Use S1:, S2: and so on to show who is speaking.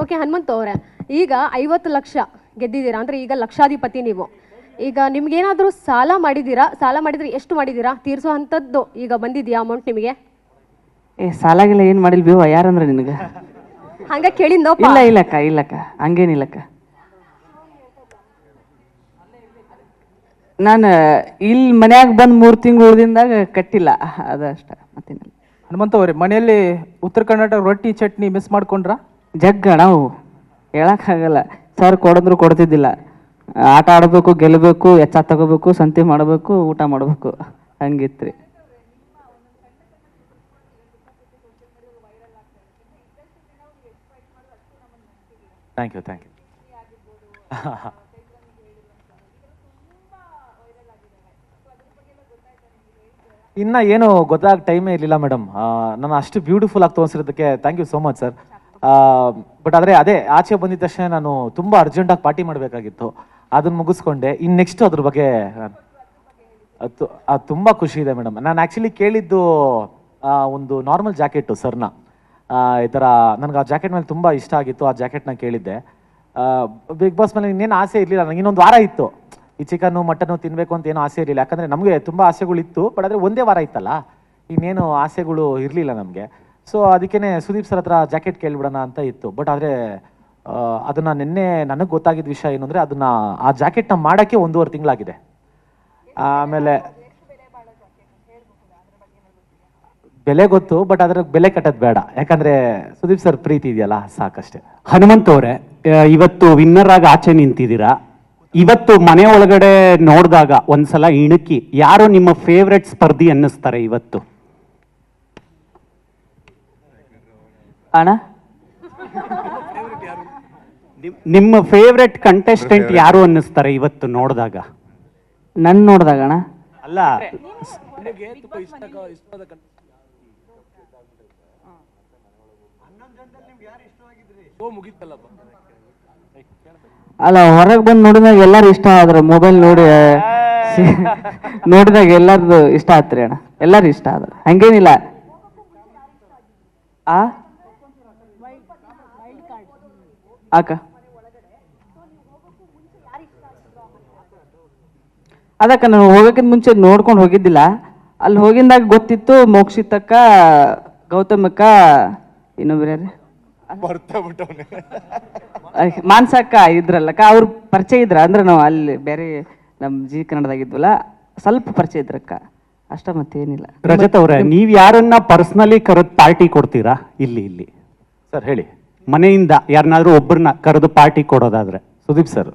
S1: Okay Hanumantha ಅವರೇ ಈಗ ಐವತ್ತು ಲಕ್ಷ ಗೆದ್ದಿದ್ದೀರಾ? ಅಂದರೆ ಈಗ ಲಕ್ಷಾಧಿಪತಿ ನೀವು. ಈಗ ನಿಮ್ಗೇನಾದ್ರೂ ಸಾಲ ಮಾಡಿದ್ದೀರಾ? ಸಾಲ ಮಾಡಿದ್ರೆ ಎಷ್ಟು ಮಾಡಿದ್ದೀರಾ? ತೀರಿಸೋ ಅಂಥದ್ದು ಈಗ ಬಂದಿದೆಯಾ ಅಮೌಂಟ್ ನಿಮಗೆ?
S2: ಏ ಸಾಲಾಗಿಲ್ಲ ಏನು ಮಾಡಿಲ್ಲ ಬೇವ ಯಾರಂದ್ರೆ ನಿನಗೆ?
S1: ಹಾಗೆ ಕೇಳಿಂದೋಪ್ಪ
S2: ಇಲ್ಲ ಇಲ್ಲಕ್ಕ ಇಲ್ಲಕ್ಕ ಹಂಗೇನಿಲ್ಲಕ್ಕ ನಾನು ಇಲ್ಲಿ ಮನ್ಯಾಗ ಬಂದು ಮೂರು ತಿಂಗಳು ಉಳ್ದಿಂದಾಗ ಕಟ್ಟಿಲ್ಲ. ಅದಷ್ಟ ಮತ್ತೇನಿಲ್ಲ
S3: ಹನುಮಂತ ಅವರೇ ಮನೆಯಲ್ಲಿ ಉತ್ತರ ಕರ್ನಾಟಕ ರೊಟ್ಟಿ ಚಟ್ನಿ ಮಿಸ್ ಮಾಡ್ಕೊಂಡ್ರ?
S2: ಜಗ್ಗ ನಾವು ಹೇಳಕ್ಕಾಗಲ್ಲ. ಸರ್ ಕೊಡಿದ್ರು ಕೊಡ್ತಿದ್ದಿಲ್ಲ. ಆಟ ಆಡಬೇಕು ಗೆಲ್ಲಬೇಕು ಎಚ್ಚ ತಗೋಬೇಕು, ಸಂತೆ ಮಾಡಬೇಕು, ಊಟ ಮಾಡಬೇಕು. ಹಂಗಿತ್ರಿ.
S4: ಥ್ಯಾಂಕ್ ಯು ಥ್ಯಾಂಕ್ ಯು ಇನ್ನ ಏನು ಗೊತ್ತಾಗ ಟೈಮೇ ಇರಲಿಲ್ಲ ಮೇಡಮ್ ನಾನು ಅಷ್ಟು ಬ್ಯೂಟಿಫುಲ್ ಆಗಿ ತೋರಿಸಿರೋದಕ್ಕೆ thank you so much sir but ಆದರೆ ಅದೇ ಆಚೆ ಬಂದಿದ್ದ ತಕ್ಷಣ ನಾನು ತುಂಬ ಅರ್ಜೆಂಟಾಗಿ ಪಾರ್ಟಿ ಮಾಡಬೇಕಾಗಿತ್ತು. ಅದನ್ನು ಮುಗಿಸ್ಕೊಂಡೆ. ಇನ್ನು ನೆಕ್ಸ್ಟ್ ಅದ್ರ ಬಗ್ಗೆ ಅದು ಅದು ತುಂಬ ಖುಷಿ ಇದೆ ಮೇಡಮ್ ನಾನು ಆ್ಯಕ್ಚುಲಿ ಕೇಳಿದ್ದು ಒಂದು ನಾರ್ಮಲ್ ಜಾಕೆಟು ಸರ್ನ. ಈ ಥರ ನನಗೆ ಆ ಜಾಕೆಟ್ ಮೇಲೆ ತುಂಬ ಇಷ್ಟ ಆಗಿತ್ತು, ಆ ಜಾಕೆಟ್ನ ಕೇಳಿದ್ದೆ. ಬಿಗ್ ಬಾಸ್ ಮೇಲೆ ಇನ್ನೇನು ಆಸೆ ಇರಲಿಲ್ಲ. ನನಗೆ ಇನ್ನೊಂದು ವಾರ ಇತ್ತು. ಈ ಚಿಕನ್ನು ಮಟನ್ನು ತಿನ್ನಬೇಕು ಅಂತ ಏನೂ ಆಸೆ ಇರಲಿಲ್ಲ. ಯಾಕಂದರೆ ನಮಗೆ ತುಂಬ ಆಸೆಗಳಿತ್ತು ಬಟ್ ಆದರೆ ಒಂದೇ ವಾರ ಇತ್ತಲ್ಲ. ಇನ್ನೇನು ಆಸೆಗಳು ಇರಲಿಲ್ಲ ನಮಗೆ. ಸೊ ಅದಕ್ಕೇ ಸುದೀಪ್ ಸರ್ ಹತ್ರ ಜಾಕೆಟ್ ಕೇಳ್ಬಿಡೋಣ ಅಂತ ಇತ್ತು. ಬಟ್ ಆದರೆ ಅದನ್ನು ನಿನ್ನೆ ನನಗೆ ಗೊತ್ತಾಗಿದ್ದ ವಿಷಯ ಏನು ಅಂದರೆ ಅದನ್ನು ಆ ಜಾಕೆಟ್ನ ಮಾಡೋಕ್ಕೆ ಒಂದೂವರೆ ತಿಂಗಳಾಗಿದೆ. ಆಮೇಲೆ ಬೆಲೆ ಗೊತ್ತು ಬಟ್ ಅದ್ರ ಬೆಲೆ ಕಟ್ಟೋದು ಬೇಡ. ಯಾಕಂದ್ರೆ ಸುದೀಪ್ ಸರ್ ಪ್ರೀತಿ ಇದೆಯಲ್ಲ, ಸಾಕಷ್ಟೇ.
S5: ಹನುಮಂತ್ ಅವರೇ ಇವತ್ತು ವಿನ್ನರ್ ಆಗಿ ಆಚೆ ನಿಂತಿದ್ದೀರಾ? ಇವತ್ತು ಮನೆ ಒಳಗಡೆ ನೋಡಿದಾಗ ಒಂದ್ಸಲ ಇಣುಕಿ, ಯಾರು ನಿಮ್ಮ ಫೇವ್ರೆಟ್ ಸ್ಪರ್ಧಿ ಅನ್ನಿಸ್ತಾರೆ ಇವತ್ತು?
S2: ಅಣ್ಣ?
S5: ನಿಮ್- ನಿಮ್ಮ ಫೇವ್ರೆಟ್ ಕಂಟೆಸ್ಟೆಂಟ್ ಯಾರು ಅನ್ನಿಸ್ತಾರೆ ಇವತ್ತು ನೋಡಿದಾಗ?
S2: ನನ್ನ ನೋಡಿದಾಗ ಅಣ್ಣ?
S5: ಅಲ್ಲ
S2: ಅಲ್ಲ ಹೊರಗೆ ಬಂದು ನೋಡಿದಾಗ ಎಲ್ಲಾರು ಇಷ್ಟ ಆದ್ರೆ ಮೊಬೈಲ್ ನೋಡಿ ನೋಡಿದಾಗ ಎಲ್ಲಾರ್ದು ಇಷ್ಟ ಆತ್ರಿ ಅಣ್ಣ. ಎಲ್ಲಾರು ಇಷ್ಟ ಆದ್ರೆ. ಹಂಗೇನಿಲ್ಲ. ಆ? ಅಕ್ಕ ಅದಕ್ಕ ನಾನು ಹೋಗೋಕ್ಕಿಂತ ಮುಂಚೆ ನೋಡ್ಕೊಂಡು ಹೋಗಿದ್ದಿಲ್ಲ. ಅಲ್ಲಿ ಹೋಗಿಂದಾಗ ಗೊತ್ತಿತ್ತು ಮೋಕ್ಷಿತಕ್ಕ ಗೌತಮಕ್ಕ ಇನ್ನೊಬ್ರು ಯಾರು? ಮಾನ್ಸಕ್ಕ ಇದ್ರಲ್ಲಕ್ಕ ಅವ್ರು ಪರಿಚಯ ಇದ್ರ? ಅಂದ್ರೆ ನಾವು ಅಲ್ಲಿ ಬೇರೆ ನಮ್ಮ ಜಿ ಕನ್ನಡದಾಗಿದ್ವಲ್ಲ ಸ್ವಲ್ಪ ಪರಿಚಯ ಇದ್ರಕ್ಕ. ಅಷ್ಟ ಮತ್ತೇನಿಲ್ಲ.
S5: ರಜತ್ ಅವರೇ ನೀವ್ ಯಾರನ್ನ ಪರ್ಸನಲಿ ಕರೆದ್ ಪಾರ್ಟಿ ಕೊಡ್ತೀರಾ? ಇಲ್ಲಿ ಇಲ್ಲಿ.
S4: ಸರ್ ಹೇಳಿ.
S5: ಮನೆಯಿಂದ ಯಾರನ್ನಾದ್ರೂ ಒಬ್ಬರನ್ನ ಕರೆದು ಪಾರ್ಟಿ ಕೊಡೋದಾದ್ರೆ
S4: ಸುದೀಪ್ ಸರ್.